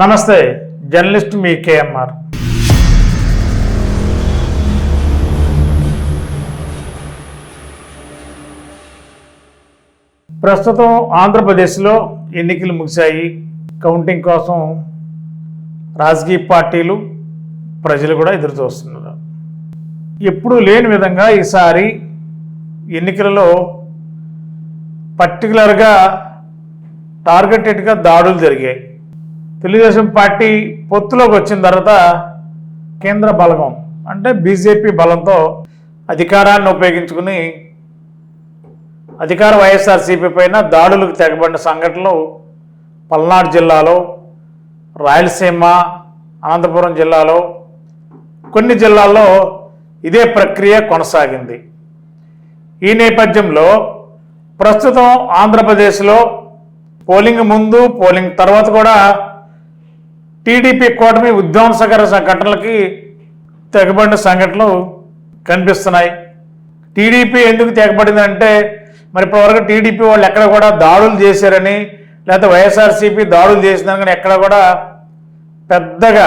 నమస్తే జర్నలిస్ట్ మీ కేఎంఆర్. ప్రస్తుతం ఆంధ్రప్రదేశ్లో ఎన్నికలు ముగిశాయి. కౌంటింగ్ కోసం రాజకీయ పార్టీలు ప్రజలు కూడా ఎదురు చూస్తున్నారు. ఎప్పుడూ లేని విధంగా ఈసారి ఎన్నికలలో పర్టికులర్గా టార్గెటెడ్గా దాడులు జరిగాయి. తెలుగుదేశం పార్టీ పొత్తులోకి వచ్చిన తర్వాత కేంద్ర బలగం అంటే బీజేపీ బలంతో అధికారాన్ని ఉపయోగించుకుని అధికార వైఎస్ఆర్సీపీ పైన దాడులకు తెగబడిన సంఘటనలు పల్నాడు జిల్లాలో రాయలసీమ అనంతపురం జిల్లాలో కొన్ని జిల్లాల్లో ఇదే ప్రక్రియ కొనసాగింది. ఈ నేపథ్యంలో ప్రస్తుతం ఆంధ్రప్రదేశ్లో పోలింగ్ ముందు పోలింగ్ తర్వాత కూడా టీడీపీ కూటమి విధ్వంసకర సంఘటనలకి తెగబడిన సంఘటనలు కనిపిస్తున్నాయి. టీడీపీ ఎందుకు తెగబడిందంటే మరి ఇప్పటివరకు టీడీపీ వాళ్ళు ఎక్కడ కూడా దాడులు చేశారని లేకపోతే వైఎస్ఆర్సీపీ దాడులు చేసిందని కానీ ఎక్కడ కూడా పెద్దగా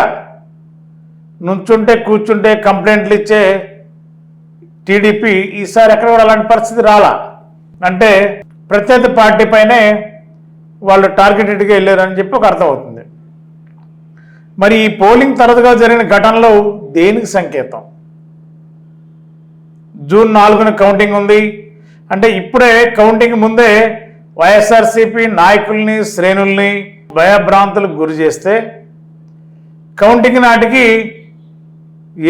నుంచుంటే కూర్చుంటే కంప్లైంట్లు ఇచ్చే టీడీపీ ఈసారి ఎక్కడ కూడా అలాంటి పరిస్థితి రాలా. అంటే ప్రత్యర్థి పార్టీ పైనే వాళ్ళు టార్గెటెడ్గా వెళ్ళారని చెప్పి ఒక అర్థం అవుతుంది మరి ఈ పోలింగ్ తరచుగా జరిగిన ఘటనలో దేనికి సంకేతం? జూన్ నాలుగున కౌంటింగ్ ఉంది. అంటే ఇప్పుడే కౌంటింగ్ ముందే వైఎస్ఆర్సీపీ నాయకుల్ని శ్రేణుల్ని భయభ్రాంతులకు గురి చేస్తే కౌంటింగ్ నాటికి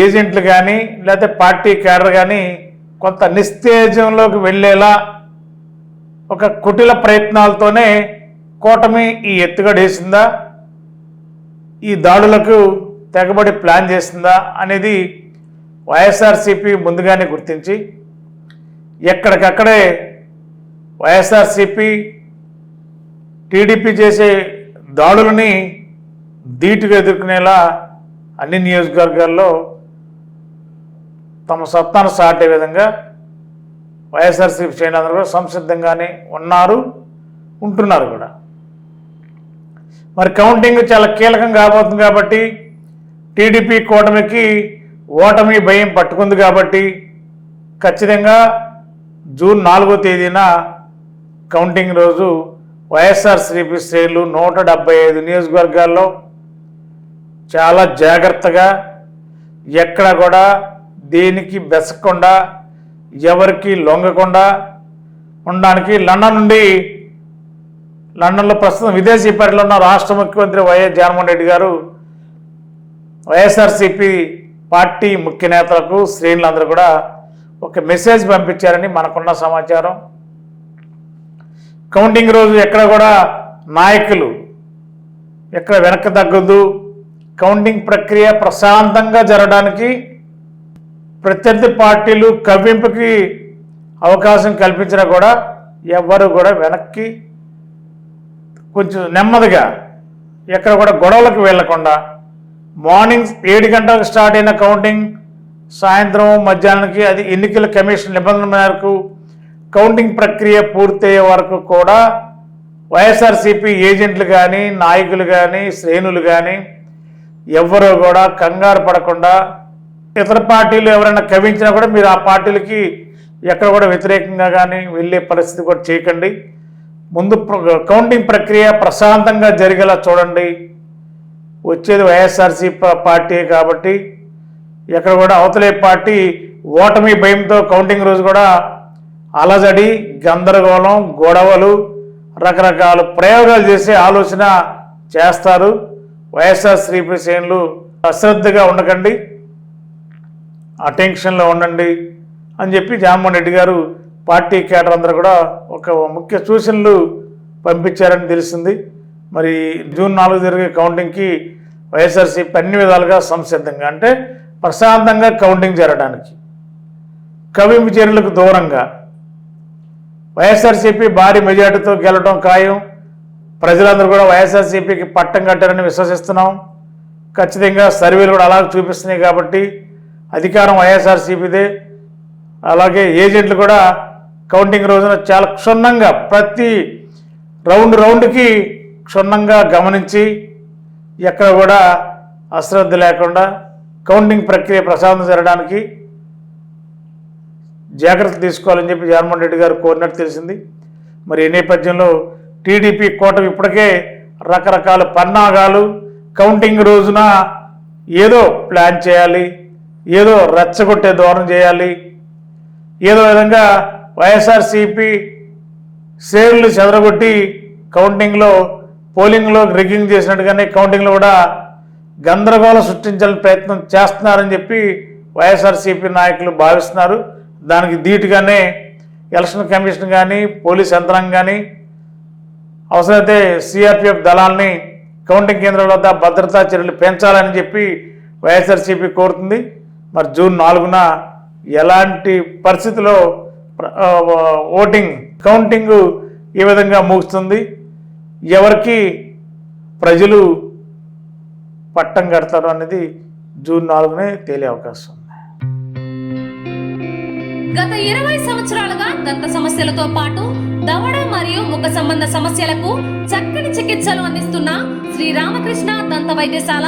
ఏజెంట్లు కానీ లేకపోతే పార్టీ క్యాడర్ కానీ కొంత నిస్తేజంలోకి వెళ్ళేలా ఒక కుటిల ప్రయత్నాలతోనే కూటమి ఈ ఎత్తుగడేసిందా? ఈ దాడులకు తెగబడి ప్లాన్ చేసిందా అనేది వైఎస్ఆర్సీపీ ముందుగానే గుర్తించి ఎక్కడికక్కడే వైఎస్ఆర్సీపీ టీడీపీ చేసే దాడులని ధీటుగా ఎదుర్కొనేలా అన్ని నియోజకవర్గాల్లో తమ సత్తాను సాటే విధంగా వైఎస్ఆర్సీపీ శ్రేణులందరూ కూడా సంసిద్ధంగానే ఉన్నారు ఉంటున్నారు కూడా. మరి కౌంటింగ్ చాలా కీలకం కాబోతుంది కాబట్టి టీడీపీ కూటమికి ఓటమి భయం పట్టుకుంది కాబట్టి ఖచ్చితంగా జూన్ నాలుగో తేదీన కౌంటింగ్ రోజు వైఎస్ఆర్సీపీ శ్రేణులు నూట డెబ్బై ఐదు నియోజకవర్గాల్లో చాలా జాగ్రత్తగా ఎక్కడ కూడా దేనికి బెసకుండా ఎవరికి లొంగకుండా ఉండడానికి లండన్ నుండి లండన్లో ప్రస్తుతం విదేశీ పర్యటనలో ఉన్న రాష్ట్ర ముఖ్యమంత్రి వైఎస్ జగన్మోహన్ రెడ్డి గారు వైఎస్ఆర్సీపీ పార్టీ ముఖ్య నేతలకు శ్రేణులందరూ కూడా ఒక మెసేజ్ పంపించారని మనకున్న సమాచారం. కౌంటింగ్ రోజు ఎక్కడ కూడా నాయకులు ఎక్కడ వెనక్కి తగ్గదు కౌంటింగ్ ప్రక్రియ ప్రశాంతంగా జరగడానికి ప్రత్యర్థి పార్టీలు కవ్వింపుకి అవకాశం కల్పించినా కూడా ఎవ్వరు కూడా వెనక్కి కొంచెం నెమ్మదిగా ఎక్కడ కూడా గొడవలకు వెళ్ళకుండా మార్నింగ్ ఏడు గంటలకు స్టార్ట్ అయిన కౌంటింగ్ సాయంత్రం మధ్యాహ్నానికి అది ఎన్నికల కమిషన్ నిబంధనల మేరకు కౌంటింగ్ ప్రక్రియ పూర్తయ్యే వరకు కూడా వైఎస్ఆర్సీపీ ఏజెంట్లు కానీ నాయకులు కానీ శ్రేణులు కానీ ఎవ్వరూ కూడా కంగారు పడకుండా ఇతర పార్టీలు ఎవరైనా కవించినా కూడా మీరు ఆ పార్టీలకి ఎక్కడ కూడా వ్యతిరేకంగా కానీ వెళ్ళే పరిస్థితి కూడా చేయకండి. ముందు కౌంటింగ్ ప్రక్రియ ప్రశాంతంగా జరిగేలా చూడండి. వచ్చేది వైఎస్ఆర్సీ పార్టీ కాబట్టి ఎక్కడ కూడా అవతలే పార్టీ ఓటమి భయంతో కౌంటింగ్ రోజు కూడా అలజడి గందరగోళం గొడవలు రకరకాల ప్రయోగాలు చేసే ఆలోచన చేస్తారు. వైఎస్ఆర్ శ్రీపీ శ్రేణులు అశ్రద్ధగా ఉండకండి. అటెన్షన్లో ఉండండి అని చెప్పి జగన్మోహన్ రెడ్డి గారు పార్టీ కేటర్ అందరూ కూడా ఒక ముఖ్య సూచనలు పంపించారని తెలిసింది. మరి జూన్ నాలుగు జరిగే కౌంటింగ్కి వైఎస్ఆర్సీపీ అన్ని విధాలుగా సంసిద్ధంగా అంటే ప్రశాంతంగా కౌంటింగ్ జరగడానికి కవింపు చర్యలకు దూరంగా వైఎస్ఆర్సీపీ భారీ మెజార్టీతో గెలవడం ఖాయం ప్రజలందరూ కూడా వైఎస్ఆర్సీపీకి పట్టం కట్టారని విశ్వసిస్తున్నాం. ఖచ్చితంగా సర్వేలు కూడా అలాగే చూపిస్తున్నాయి కాబట్టి అధికారం వైఎస్ఆర్సీపీదే. అలాగే ఏజెంట్లు కూడా కౌంటింగ్ రోజున చాలా క్షుణ్ణంగా ప్రతి రౌండ్ రౌండ్కి క్షుణ్ణంగా గమనించి ఎక్కడ కూడా అశ్రద్ధ లేకుండా కౌంటింగ్ ప్రక్రియ ప్రశాంతం జరగడానికి జాగ్రత్తలు తీసుకోవాలని చెప్పి జగన్మోహన్ రెడ్డి గారు కోరినట్టు తెలిసింది. మరి ఈ నేపథ్యంలో టీడీపీ కూటమి ఇప్పటికే రకరకాల పన్నాగాలు కౌంటింగ్ రోజున ఏదో ప్లాన్ చేయాలి ఏదో రెచ్చగొట్టే దూరం చేయాలి ఏదో విధంగా వైఎస్ఆర్సీపీ సేళ్ళు చెదరగొట్టి కౌంటింగ్లో పోలింగ్లో రిగ్గింగ్ చేసినట్టుగానే కౌంటింగ్లో కూడా గందరగోళం సృష్టించాలని ప్రయత్నం చేస్తున్నారని చెప్పి వైఎస్ఆర్సీపీ నాయకులు భావిస్తున్నారు. దానికి ధీటుగానే ఎలక్షన్ కమిషన్ కానీ పోలీస్ యంత్రాంగం కానీ అవసరమైతే సిఆర్పిఎఫ్ దళాల్ని కౌంటింగ్ కేంద్రాల వద్ద భద్రతా చర్యలు పెంచాలని చెప్పి వైఎస్ఆర్సీపీ కోరుతుంది. మరి జూన్ నాలుగున ఎలాంటి పరిస్థితిలో ఓటింగ్ కౌంటింగ్ ఈ విధంగా ముగుస్తుంది. ఎవరికి ప్రజలు పట్టం కడతారు అనేది జూన్ నాలుగునే తేలే అవకాశం ఉంది. గత ఇరవై సంవత్సరాలుగా దంత సమస్యలతో పాటు దవడ మరియు ముఖ సంబంధ సమస్యలకు చక్కని చికిత్సలు అందిస్తున్న శ్రీ రామకృష్ణ దంత వైద్యశాల